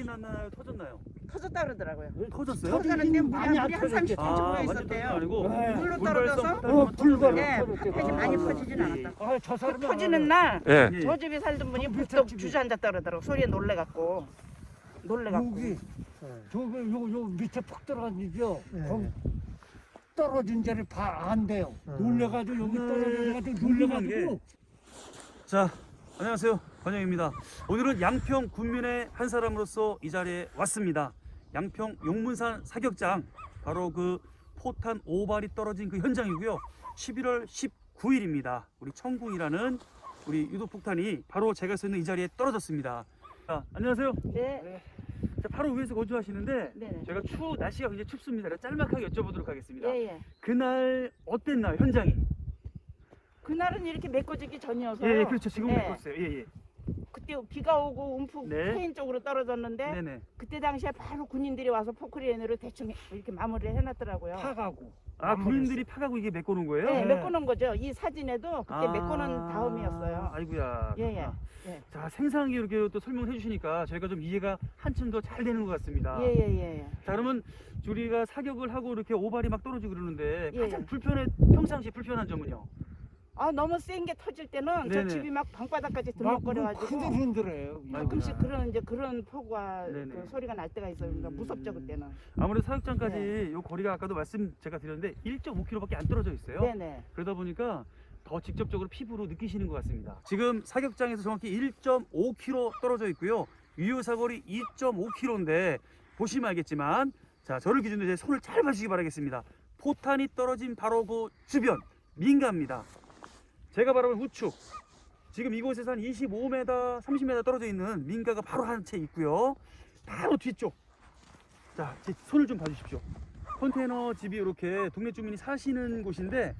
오발이 났나요? 터졌나요? 터졌다 그러더라고요. 터졌어요? 터졌는데 물이 많이 물이 한안 30cm 아, 모여 완전 터진 거 있었대요. 아니고 네. 물로 떨어져서? 어, 불발. 네. 팥이 많이 아, 퍼지진 예. 않았다. 아, 저 사람은 터지는 날 저 예. 예. 집에 살던 분이 그 불떡 주저앉았다 그러더라고. 소리에 놀래갖고. 놀래갖고. 여기 저기 요, 요 밑에 푹 들어가지죠. 네. 거기 떨어진 자를 봐, 안 돼요. 어. 놀래가지고 여기 떨어져가지고 궁금한 놀래가지고 자, 안녕하세요. 관영입니다. 오늘은 양평 군민의 한 사람으로서 이 자리에 왔습니다. 양평 용문산 사격장 바로 그 포탄 오발이 떨어진 그 현장이고요. 11월 19일입니다. 우리 청궁이라는 우리 유도폭탄이 바로 제가 서 있는 이 자리에 떨어졌습니다. 자, 안녕하세요. 네. 자, 바로 위에서 거주하시는데 네네. 제가 추 날씨가 굉장히 춥습니다. 그래서 짤막하게 여쭤보도록 하겠습니다. 예, 예. 그날 어땠나요, 현장이? 그날은 이렇게 메꿔지기 전이어서. 예, 예, 그렇죠. 지금 네. 바꿨어요. 예, 예. 그때 비가 오고 움푹 네. 페인 쪽으로 떨어졌는데 네네. 그때 당시에 바로 군인들이 와서 포크레인으로 대충 이렇게 마무리를 해놨더라고요. 파가고 아, 군인들이 파가고 이게 메꿔놓은 거예요? 네, 네. 메꿔놓은 거죠. 이 사진에도 그때 메꿔놓은 다음이었어요. 아이고야. 예, 예. 예. 자, 생생하게 이렇게 또 설명을 해주시니까 저희가 좀 이해가 한층 더 잘 되는 것 같습니다. 예, 예, 예, 예. 자, 그러면 우리가 사격을 하고 이렇게 오발이 막 떨어지고 그러는데 예, 가장 예. 불편해, 평상시 불편한 점은요? 아 너무 센 게 터질 때는 네네. 저 집이 막 방바닥까지 막 들먹거려가지고 흔들 흔들해요. 가끔씩 그런 이제 그런 폭우가 네네. 그 소리가 날 때가 있어요. 그러니까 음. 무섭죠 그때는. 아무래도 사격장까지 네. 요 거리가 아까도 말씀 제가 드렸는데 1.5km밖에 안 떨어져 있어요. 네네. 그러다 보니까 더 직접적으로 피부로 느끼시는 것 같습니다. 지금 사격장에서 정확히 1.5km 떨어져 있고요. 유효 사거리 2.5km인데 보시면 알겠지만 자 저를 기준으로 제 손을 잘 봐주시기 바라겠습니다. 포탄이 떨어진 바로 그 주변 민가입니다. 제가 바라본 우측 지금 이곳에서 한 25m, 30m 떨어져 있는 민가가 바로 한 채 있고요. 바로 뒤쪽 자, 제 손을 좀 봐주십시오. 컨테이너 집이 이렇게 동네 주민이 사시는 곳인데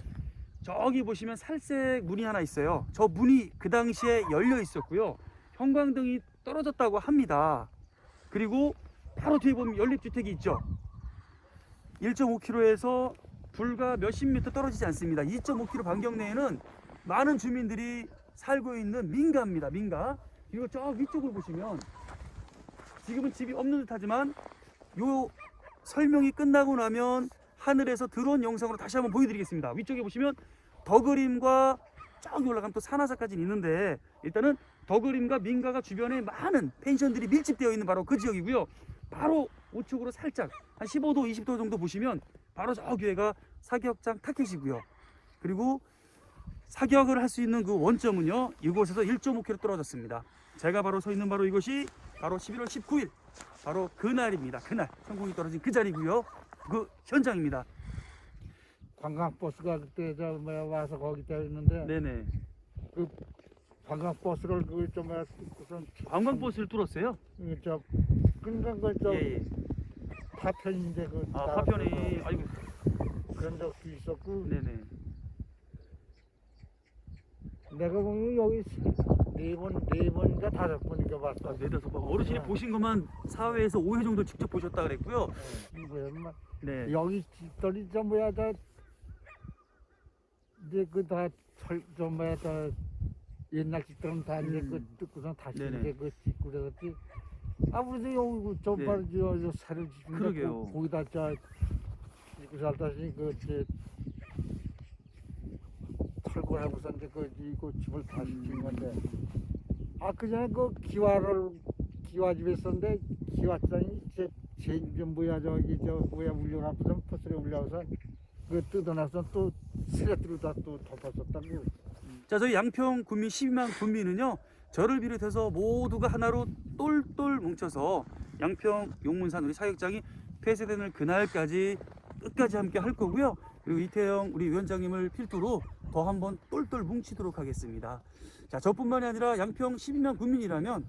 저기 보시면 살색 문이 하나 있어요. 저 문이 그 당시에 열려 있었고요. 형광등이 떨어졌다고 합니다. 그리고 바로 뒤에 보면 연립주택이 있죠. 1.5km에서 불과 몇십 미터 떨어지지 않습니다. 2.5km 반경 내에는 많은 주민들이 살고 있는 민가입니다. 민가. 그리고 저 위쪽을 보시면 지금은 집이 없는 듯하지만 요 설명이 끝나고 나면 하늘에서 드론 영상으로 다시 한번 보여드리겠습니다. 위쪽에 보시면 더 그림과 저기 올라가면 또 산화사까지 있는데 일단은 더 그림과 민가가 주변에 많은 펜션들이 밀집되어 있는 바로 그 지역이고요. 바로 우측으로 살짝 한 15도, 20도 정도 보시면 바로 저 교회가 사격장 타켓이고요. 그리고 사격을 할 수 있는 그 원점은요 이곳에서 1.5km 떨어졌습니다. 제가 바로 서 있는 바로 이곳이 바로 11월 19일 바로 그날입니다. 그날 성공이 떨어진 그 자리고요. 그 현장입니다. 관광버스가 그때 저 뭐야 와서 거기다 있는데 네네. 관광버스를 그좀 우선 관광버스를 뚫었어요. 저 그러니까 그저 예, 예. 파편인데 그 아 파편이 아이고 그런 적도 있었고 네네. 내가 보면 여기 네번네 번인가 다섯 번인가 봤어. 아, 네다섯 번. 어르신이 네. 보신 것만 4회에서 5회 정도 직접 보셨다 그랬고요. 이거야 뭐 네. 여기 집들이 저 뭐야 다 이제 그다철저 뭐야 다 옛날 집들은 다 이제 음. 그 뜯고선 다시 네네. 이제 그 짓고 그랬지. 아무래도 여기 그저 네. 바로 저, 그러게요. 거 거기다 저 짓고 살다시 그 털고 하고서 이제 그 이거 집을 다시 음. 지은 건데 아 그 전에 그 기와를 기와 집에 있었는데 기와장이 제 제일 뭐야 저기 저 뭐야 울려갖고서 퍼스에 울려서 그 뜯어놔서 또 쓰레기로다 또 덮었었다고 자, 저희 양평 군민 12만 군민은요. 저를 비롯해서 모두가 하나로 똘똘 뭉쳐서 양평 용문산 우리 사격장이 폐쇄되는 그날까지 끝까지 함께 할 거고요. 그리고 이태영 우리 위원장님을 필두로 더 한번 똘똘 뭉치도록 하겠습니다. 자, 저뿐만이 아니라 양평 12만 군민이라면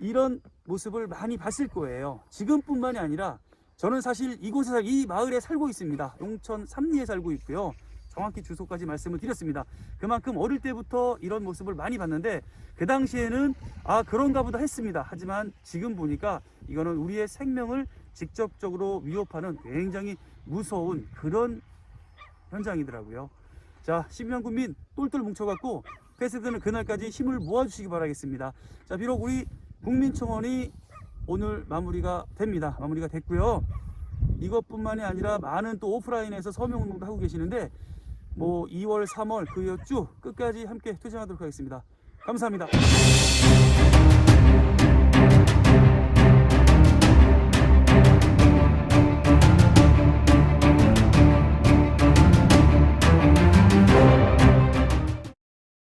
이런 모습을 많이 봤을 거예요. 지금뿐만이 아니라 저는 사실 이곳에 살- 이 마을에 살고 있습니다. 용천 삼리에 살고 있고요. 정확히 주소까지 말씀을 드렸습니다. 그만큼 어릴 때부터 이런 모습을 많이 봤는데 그 당시에는 아 그런가 보다 했습니다. 하지만 지금 보니까 이거는 우리의 생명을 직접적으로 위협하는 굉장히 무서운 그런 현장이더라고요. 자, 신명 군민 똘똘 뭉쳐갖고 폐쇄되는 그날까지 힘을 모아주시기 바라겠습니다. 자, 비록 우리 국민청원이 오늘 마무리가 됩니다. 마무리가 됐고요. 이것뿐만이 아니라 많은 또 오프라인에서 서명 운동도 하고 계시는데 뭐 2월, 3월 그 이후 쭉 끝까지 함께 투쟁하도록 하겠습니다. 감사합니다.